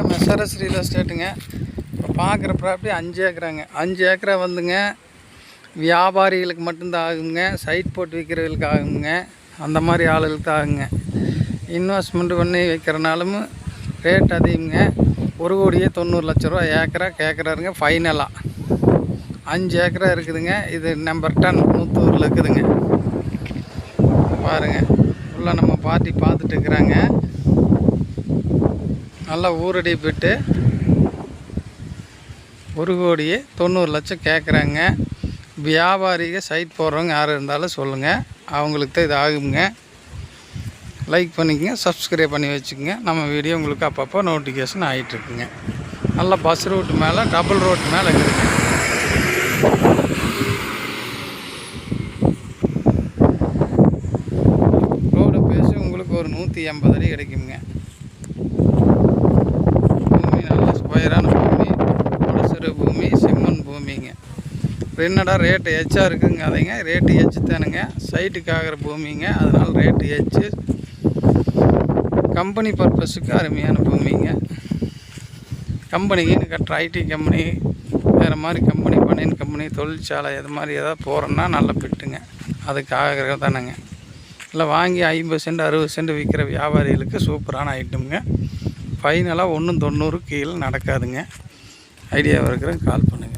SRS real எஸ்டேட்டுங்க இப்போ பார்க்குற property அஞ்சு ஏக்கராங்க. அஞ்சு ஏக்கரா வந்துங்க. வியாபாரிகளுக்கு மட்டும்தான் ஆகுங்க. சைட் போட்டு விற்கிறவங்களுக்கு ஆகுங்க. அந்த மாதிரி ஆளுகளுக்கு தான் ஆகுங்க. இன்வெஸ்ட்மெண்ட் பண்ணி வைக்கிறனாலும் ரேட் அதிகங்க. ஒரு கோடியே தொண்ணூறு லட்ச ரூபா ஏக்கரா கேட்குறாருங்க ஃபைனலாக அஞ்சு ஏக்கரா இருக்குதுங்க. இது நம்பர் டென் நூற்றூரில் இருக்குதுங்க. பாருங்கள் ஃபுல்லாக நம்ம பார்ட்டி பார்த்துட்டு இருக்கிறாங்க. நல்லா ஊரடி போயிட்டு ஒரு கோடியே தொண்ணூறு லட்சம் கேட்குறாங்க. வியாபாரிக சைட் போடுறவங்க யார் இருந்தாலும் சொல்லுங்கள் அவங்களுக்கு தான் இது ஆகுங்க. லைக் பண்ணிக்கங்க சப்ஸ்கிரைப் பண்ணி வச்சுக்கோங்க. நம்ம வீடியோ உங்களுக்கு அப்பப்போ நோட்டிஃபிகேஷன் ஆகிட்டுருக்குங்க நல்லா பஸ் ரூட் மேலே டபுள் ரோட் மேலே இருக்குதுங்க ரோடு பேசி உங்களுக்கு ஒரு நூற்றி எண்பது அடி கிடைக்குங்க பூமி நல்ல பூமி உடசிறு பூமி செம்மண் பூமிங்க. என்னடா ரேட்டு எச்சா இருக்குங்க அதைங்க? ரேட்டு எச்சு தானுங்க. சைட்டுக்கு ஆகிற பூமிங்க. அதனால் ரேட்டு எச்சு கம்பெனி பர்பஸுக்கு அருமையான பூமிங்க. கம்பெனிக்குன்னு கட்டுற ஐடி கம்பெனி வேறு மாதிரி கம்பெனி பனியன் கம்பெனி தொழிற்சாலை இது மாதிரி எதாவது போகிறோன்னா நல்ல பிட்டுங்க. அதுக்கு ஆகிறது தானுங்க. இல்லை வாங்கி ஐம்பது சென்ட் அறுபது சென்ட் விற்கிற வியாபாரிகளுக்கு சூப்பரான ஐட்டமுங்க ஃபைனலாக ஒன்றும் தொண்ணூறு கீழே நடக்காதுங்க. ஐடியா இருக்கிற கால் பண்ணுங்கள்